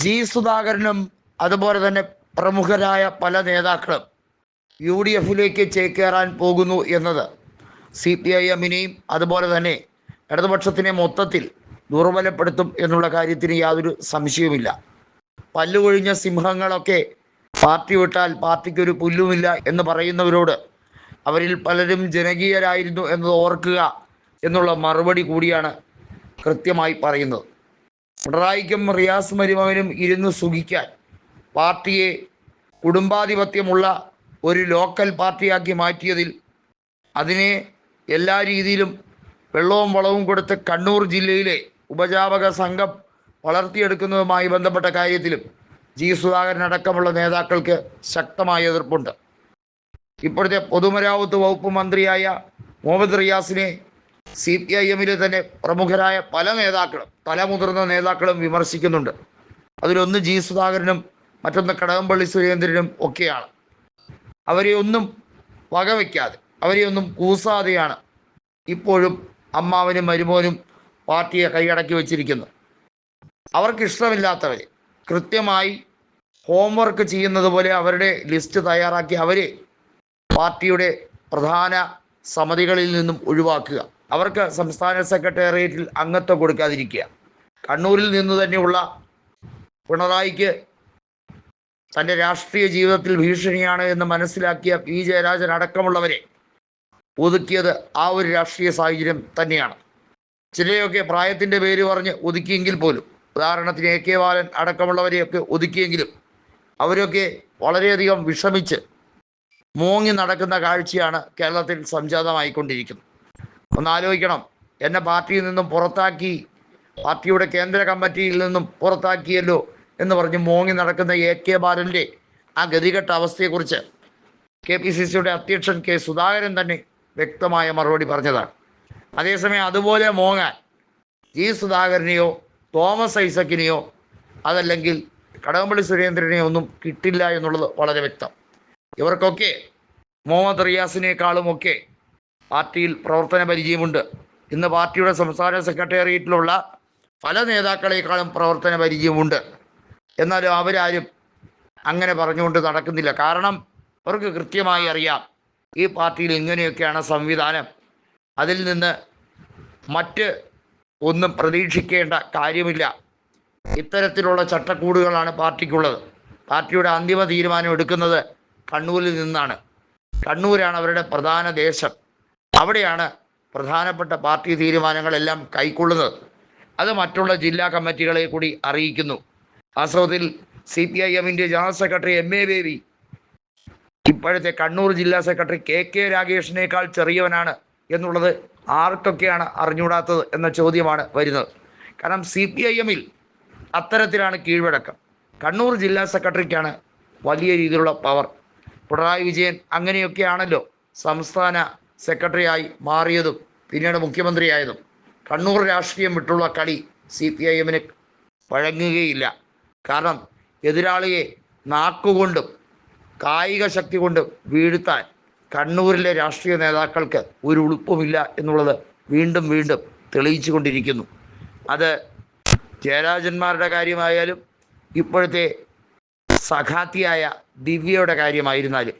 G സുധാകരനും അതുപോലെ തന്നെ പ്രമുഖരായ പല നേതാക്കളും യു ഡി എഫിലേക്ക് ചേക്കേറാൻ പോകുന്നു എന്നത് സി പി ഐ എമ്മിനെയും അതുപോലെ തന്നെ ഇടതുപക്ഷത്തിനെ മൊത്തത്തിൽ ദുർബലപ്പെടുത്തും എന്നുള്ള കാര്യത്തിന് യാതൊരു സംശയവുമില്ല. പല്ലുകൊഴിഞ്ഞ സിംഹങ്ങളൊക്കെ പാർട്ടി വിട്ടാൽ പാർട്ടിക്കൊരു പുല്ലുമില്ല എന്ന് പറയുന്നവരോട് അവരിൽ പലരും ജനകീയരായിരുന്നു എന്നത് ഓർക്കുക എന്നുള്ള മറുപടി കൂടിയാണ് കൃത്യമായി പറയുന്നത്. പിണറായിക്കും റിയാസ് മരുമകനും ഇരുന്ന് സുഖിക്കാൻ പാർട്ടിയെ കുടുംബാധിപത്യമുള്ള ഒരു ലോക്കൽ പാർട്ടിയാക്കി മാറ്റിയതിൽ അതിനെ എല്ലാ രീതിയിലും വെള്ളവും വളവും കൊടുത്ത് കണ്ണൂർ ജില്ലയിലെ ഉപജാപക സംഘം വളർത്തിയെടുക്കുന്നതുമായി ബന്ധപ്പെട്ട കാര്യത്തിലും ജി സുധാകരൻ അടക്കമുള്ള നേതാക്കൾക്ക് ശക്തമായ എതിർപ്പുണ്ട്. ഇപ്പോഴത്തെ പൊതുമരാമത്ത് വകുപ്പ് മന്ത്രിയായ മുഹമ്മദ് റിയാസിനെ സി പി ഐ എമ്മിലെ തന്നെ പ്രമുഖരായ പല നേതാക്കളും തലമുതിർന്ന നേതാക്കളും വിമർശിക്കുന്നുണ്ട്. അതിലൊന്ന് ജി സുധാകരനും മറ്റൊന്ന് കടകംപള്ളി സുരേന്ദ്രനും ഒക്കെയാണ്. അവരെ ഒന്നും വകവയ്ക്കാതെ അവരെ ഒന്നും കൂസാതെയാണ് ഇപ്പോഴും അമ്മാവനും മരുമോനും പാർട്ടിയെ കൈയടക്കി വെച്ചിരിക്കുന്നു അവർക്ക് ഇഷ്ടമില്ലാത്തവർ കൃത്യമായി ഹോംവർക്ക് ചെയ്യുന്നത് പോലെ അവരുടെ ലിസ്റ്റ് തയ്യാറാക്കി അവരെ പാർട്ടിയുടെ പ്രധാന സമിതികളിൽ നിന്നും ഒഴിവാക്കുക. അവർക്ക് സംസ്ഥാന സെക്രട്ടേറിയറ്റിൽ അംഗത്വം കൊടുക്കാതിരിക്കുക. കണ്ണൂരിൽ നിന്ന് തന്നെയുള്ള പിണറായിക്ക് തന്റെ രാഷ്ട്രീയ ജീവിതത്തിൽ ഭീഷണിയാണ് എന്ന് മനസ്സിലാക്കിയ പി. ജയരാജൻ അടക്കമുള്ളവരെ ഒതുക്കിയത് ആ ഒരു രാഷ്ട്രീയ സാഹചര്യം തന്നെയാണ്. ചിലയൊക്കെ പ്രായത്തിന്റെ പേര് പറഞ്ഞ് ഒതുക്കിയെങ്കിൽ പോലും ഉദാഹരണത്തിന് എ. കെ. ബാലൻ അടക്കമുള്ളവരെയൊക്കെ ഒതുക്കിയെങ്കിലും അവരൊക്കെ വളരെയധികം വിഷമിച്ച് മൂങ്ങി നടക്കുന്ന കാഴ്ചയാണ് കേരളത്തിൽ സംജാതമായിക്കൊണ്ടിരിക്കുന്നത്. ഒന്ന് ആലോചിക്കണം എന്നെ പാർട്ടിയിൽ നിന്നും പുറത്താക്കി പാർട്ടിയുടെ കേന്ദ്ര കമ്മിറ്റിയിൽ നിന്നും പുറത്താക്കിയല്ലോ എന്ന് പറഞ്ഞ് മോങ്ങി നടക്കുന്ന എ കെ ബാലന്റെ ആ ഗതികെട്ട അവസ്ഥയെക്കുറിച്ച് കെ പി സി സിയുടെ അധ്യക്ഷൻ കെ സുധാകരൻ തന്നെ വ്യക്തമായ മറുപടി പറഞ്ഞതാണ്. അതേസമയം അതുപോലെ മോങ്ങാൻ ജി സുധാകരനെയോ തോമസ് ഐസക്കിനെയോ അതല്ലെങ്കിൽ കടകംപള്ളി സുരേന്ദ്രനെയോ ഒന്നും കിട്ടില്ല എന്നുള്ളത് വളരെ വ്യക്തം. ഇവർക്കൊക്കെ മുഹമ്മദ് റിയാസിനേക്കാളും ഒക്കെ പാർട്ടിയിൽ പ്രവർത്തന പരിചയമുണ്ട്. ഇന്ന് പാർട്ടിയുടെ സംസ്ഥാന സെക്രട്ടേറിയറ്റിലുള്ള പല നേതാക്കളെക്കാളും പ്രവർത്തന പരിചയമുണ്ട്. എന്നാലും അവരാരും അങ്ങനെ പറഞ്ഞുകൊണ്ട് നടക്കുന്നില്ല. കാരണം അവർക്ക് കൃത്യമായി അറിയാം ഈ പാർട്ടിയിൽ ഇങ്ങനെയൊക്കെയാണ് സംവിധാനം. അതിൽ നിന്ന് മറ്റ് ഒന്നും പ്രതീക്ഷിക്കേണ്ട കാര്യമില്ല. ഇത്തരത്തിലുള്ള ചട്ടക്കൂടുകളാണ് പാർട്ടിക്കുള്ളത്. പാർട്ടിയുടെ അന്തിമ തീരുമാനം എടുക്കുന്നത് കണ്ണൂരിൽ നിന്നാണ്. കണ്ണൂരാണ് അവരുടെ പ്രധാന ദേശം. അവിടെയാണ് പ്രധാനപ്പെട്ട പാർട്ടി തീരുമാനങ്ങളെല്ലാം കൈക്കൊള്ളുന്നത്. അത് മറ്റുള്ള ജില്ലാ കമ്മിറ്റികളെ കൂടി അറിയിക്കുന്നു. വാസ്തവത്തിൽ സി പി ഐ എമ്മിന്റെ general secretary M. A. Baby. ഇപ്പോഴത്തെ കണ്ണൂർ ജില്ലാ സെക്രട്ടറി കെ. കെ. രാഗേഷിനേക്കാൾ ചെറിയവനാണ് എന്നുള്ളത് ആർക്കൊക്കെയാണ് അറിഞ്ഞുകൂടാത്തത് എന്ന ചോദ്യമാണ് വരുന്നത്. കാരണം സി പി ഐ എമ്മിൽ അത്തരത്തിലാണ് കീഴ്വഴക്കം. കണ്ണൂർ ജില്ലാ സെക്രട്ടറിക്കാണ് വലിയ രീതിയിലുള്ള പവർ. പിണറായി വിജയൻ അങ്ങനെയൊക്കെയാണല്ലോ സംസ്ഥാന സെക്രട്ടറിയായി മാറിയതും പിന്നീട് മുഖ്യമന്ത്രിയായതും. കണ്ണൂർ രാഷ്ട്രീയം വിട്ടുള്ള കളി സി പി ഐ എമ്മിന് വഴങ്ങുകയില്ല. കാരണം എതിരാളിയെ നാക്കുകൊണ്ടും കായിക ശക്തി കൊണ്ടും വീഴ്ത്താൻ കണ്ണൂരിലെ രാഷ്ട്രീയ നേതാക്കൾക്ക് ഒരു ഉളുപ്പുമില്ല എന്നുള്ളത് വീണ്ടും വീണ്ടും തെളിയിച്ചു കൊണ്ടിരിക്കുന്നു അത് ജയരാജന്മാരുടെ കാര്യമായാലും ഇപ്പോഴത്തെ സഖാത്തിയായ ദിവ്യയുടെ കാര്യമായിരുന്നാലും